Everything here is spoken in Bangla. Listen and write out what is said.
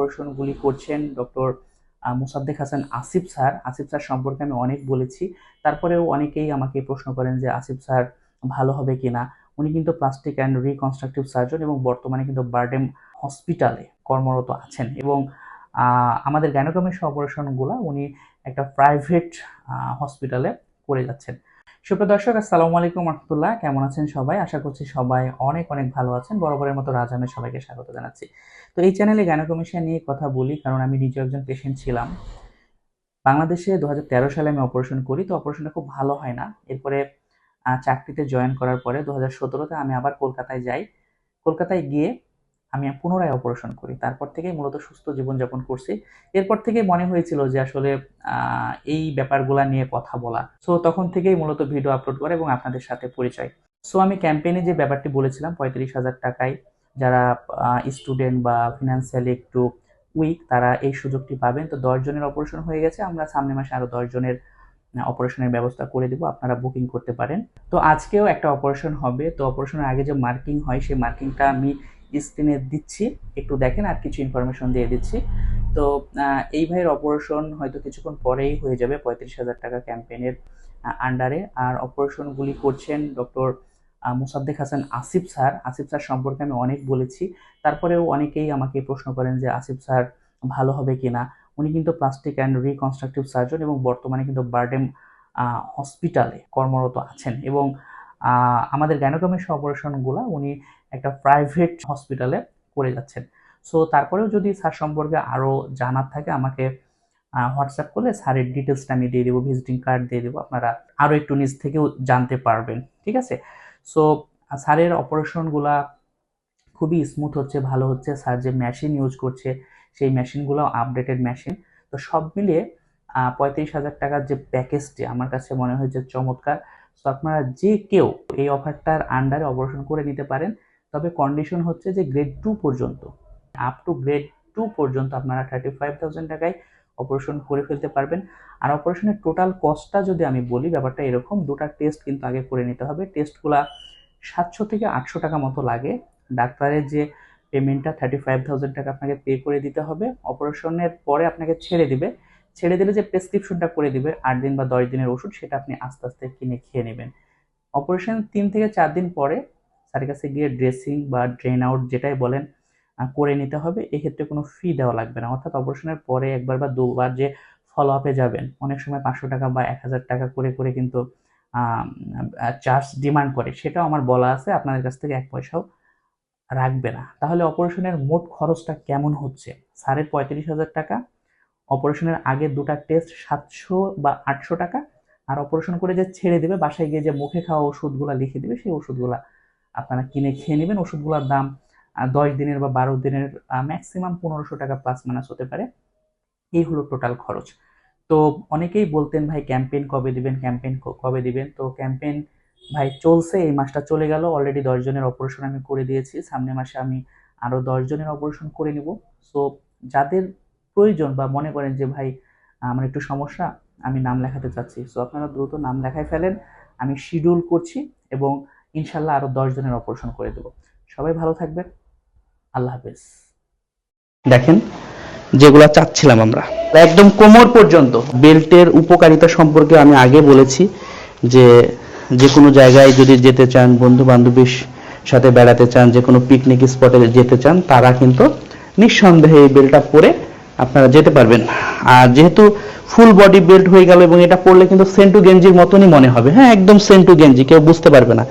অপারেশনগুলি করছেন doctor Musaddek Hasan Asif sir. Asif sir সম্পর্কে আমি অনেক বলেছি। তারপরেও অনেকেই আমাকে প্রশ্ন করেন যে আসিফ স্যার ভালো হবে কিনা। উনি কিন্তু প্লাস্টিক অ্যান্ড রিকনস্ট্রাকটিভ সার্জন এবং বর্তমানে কিন্তু বার্ডেম হসপিটালে কর্মরত আছেন এবং আমাদের গ্যানোকমিশন অপারেশনগুলো উনি একটা প্রাইভেট হসপিটালে করে যাচ্ছেন। সুপ্রিয় দর্শক, আসসালামু আলাইকুম রহমতুল্লাহ। কেমন আছেন সবাই? আশা করছি সবাই অনেক অনেক ভালো আছেন। বরাবরের মতো রাজামের সবাইকে স্বাগত জানাচ্ছি। তো এই চ্যানেলে গ্যানোকমিশন নিয়ে কথা বলি, কারণ আমি নিজে একজন পেশেন্ট ছিলাম। বাংলাদেশে দু হাজার তেরো সালে আমি অপারেশন করি, তো অপারেশনটা খুব ভালো হয় না। এরপরে চাকরিতে জয়েন করার পরে দু হাজার সতেরোতে আমি আবার কলকাতায় যাই। কলকাতায় গিয়ে আমি পুনরায় অপারেশন করি। তারপর থেকেই মূলত সুস্থ জীবনযাপন করছি। এরপর থেকে মনে হয়েছিল যে আসলে এই ব্যাপারগুলা নিয়ে কথা বলা। সো তখন থেকেই মূলত ভিডিও আপলোড করা এবং আপনাদের সাথে পরিচয়। সো আমি ক্যাম্পেইনে যে ব্যাপারটি বলেছিলাম, পঁয়ত্রিশ হাজার টাকায় যারা স্টুডেন্ট বা ফিনান্সিয়ালি একটু উইক তারা এই সুযোগটি পাবেন। তো জনের অপারেশন হয়ে গেছে। আমরা সামনের মাসে আরও দশ জনের অপারেশনের ব্যবস্থা করে দিব। আপনারা বুকিং করতে পারেন। তো আজকেও একটা অপারেশন হবে। তো অপারেশনের আগে যে মার্কিং হয়, সেই মার্কিংটা আমি স্ক্রিনে দিচ্ছি, একটু দেখেন আর কিছু ইনফরমেশন দিয়ে দিচ্ছি। তো এই ভাইয়ের অপারেশন হয়তো কিছুক্ষণ পরেই হয়ে যাবে, পঁয়ত্রিশ হাজার টাকা ক্যাম্পেইনের আন্ডারে আর অপারেশনগুলি করছেন doctor Musaddek Hasan Asif sir. Asif sir সম্পর্কে আমি অনেক বলেছি। তারপরেও অনেকেই আমাকে প্রশ্ন করেন যে, আসিফ স্যার ভালো হবে কি না? উনি কিন্তু প্লাস্টিক অ্যান্ড রিকনস্ট্রাকটিভ সার্জন এবং বর্তমানে কিন্তু বার্ডেম হসপিটালে কর্মরত আছেন। এবং আমাদের গ্যানোকমিশন অপারেশনগুলো উনি একটা প্রাইভেট হসপিটালে করে যাচ্ছেন। সো তারপরেও যদি স্যার সম্পর্কে আরও জানার থাকে, আমাকে হোয়াটসঅ্যাপ করলে স্যারের ডিটেলসটা আমি দিয়ে দেবো ভিজিটিং কার্ড দিয়ে দেবো, আপনারা আরও একটু নিজ থেকেও জানতে পারবেন, ঠিক আছে? সো স্যারের অপারেশনগুলা খুবই স্মুথ হচ্ছে, ভালো হচ্ছে, স্যার যে মেশিন ইউজ করছে, সেই মেশিনগুলো আপডেটেড মেশিন তো সব মিলিয়ে পঁয়ত্রিশ হাজার টাকার যে প্যাকেজটি আমার কাছে মনে হয়েছে চমৎকার। তো আপনারা যে কেউ এই অফারটার আন্ডারে অপারেশন করে নিতে পারেন, তবে কন্ডিশন হচ্ছে যে গ্রেড টু পর্যন্ত আপ টু গ্রেড টু পর্যন্ত আপনারা থার্টি ফাইভ থাউজেন্ড টাকায় অপারেশন করে ফেলতে পারবেন। আর অপারেশনের টোটাল কস্টটা যদি আমি বলি, ব্যাপারটা এরকম, দুটো টেস্ট কিন্তু আগে করে নিতে হবে। টেস্টগুলা সাতশো থেকে আটশো টাকা মতো লাগে। ডাক্তারের যে পেমেন্টটা থার্টি ফাইভ থাউজেন্ড টাকা আপনাকে পে করে দিতে হবে। অপারেশনের পরে আপনাকে ছেড়ে দিবে। ছেড়ে দিলে যে প্রেসক্রিপশনটা করে দিবে আট দিন বা দশ দিনের ওষুধ, সেটা আপনি আস্তে আস্তে কিনে খেয়ে নেবেন। অপারেশন তিন থেকে চার দিন পরে স্যারের কাছে গিয়ে ড্রেসিং বা ড্রেন আউট যেটাই বলেন করে নিতে হবে। এক্ষেত্রে কোনো ফি দেওয়া লাগবে না। অর্থাৎ অপারেশনের পরে একবার বা দুবার যে ফলো আপে যাবেন, অনেক সময় পাঁচশো টাকা বা এক হাজার টাকা করে করে কিন্তু চার্জ ডিমান্ড করে। সেটাও আমার বলা আছে, আপনাদের কাছ থেকে এক পয়সাও রাখবে না। তাহলে অপারেশনের মোট খরচটা কেমন হচ্ছে? সাড়ে পঁয়ত্রিশ হাজার টাকা অপারেশনের আগে দুটা টেস্ট সাতশো বা আটশো টাকা, আর অপারেশন করে যে ছেড়ে দেবে, বাসায় গিয়ে যে মুখে খাওয়া ওষুধগুলো লিখে দেবে, সেই ওষুধগুলো আপনারা কিনে খেয়ে নেবেন। ওষুধগুলোর দাম দশ দিনের বা বারো দিনের ম্যাক্সিমাম পনেরোশো টাকা প্লাস মাইনাস হতে পারে। এই হলো টোটাল খরচ। তো অনেকেই বলতেন, ভাই ক্যাম্পেইন কবে দিবেন? ক্যাম্পেইন কবে দিবেন? তো ক্যাম্পেইন ভাই, চলছে, এই মাসটা চলে গেল। অলরেডি দশ জনের অপারেশন আমি করে দিয়েছি। সামনের মাসে আমি আরও দশ জনের অপারেশন করে নিব। সো যাদের প্রয়োজন বা মনে করেন যে ভাই আমার একটু সমস্যা আমি নাম লেখাতে চাচ্ছি। সো আপনারা দ্রুত নাম লেখায় ফেলেন আমি শিডিউল করছি এবং ইনশাল্লাহ আরও দশ জনের অপারেশন করে দেবো। সবাই ভালো থাকবেন। আল্লাহ হাফেজ। দেখেন যেগুলো চাচ্ছিলাম আমরা। একদম কোমর পর্যন্ত। বেল্টের উপকারিতা সম্পর্কে আমি আগে বলেছি যে যে কোনো জায়গায় যদি যেতে চান বন্ধু বান্ধবীর সাথে বেড়াতে চান যে কোনো পিকনিক স্পটে যেতে চান তারা কিন্তু নিঃসন্দেহে এই বেল্টটা পরে আপনারা যেতে পারবেন। আর যেহেতু ফুল বডি বেল্ট হয়ে গেল এবং এটা পড়লে কিন্তু সেন্টু গেঞ্জির মতনই মনে হবে। হ্যাঁ একদম সেন্টু গেঞ্জি কেউ বুঝতে পারবে না।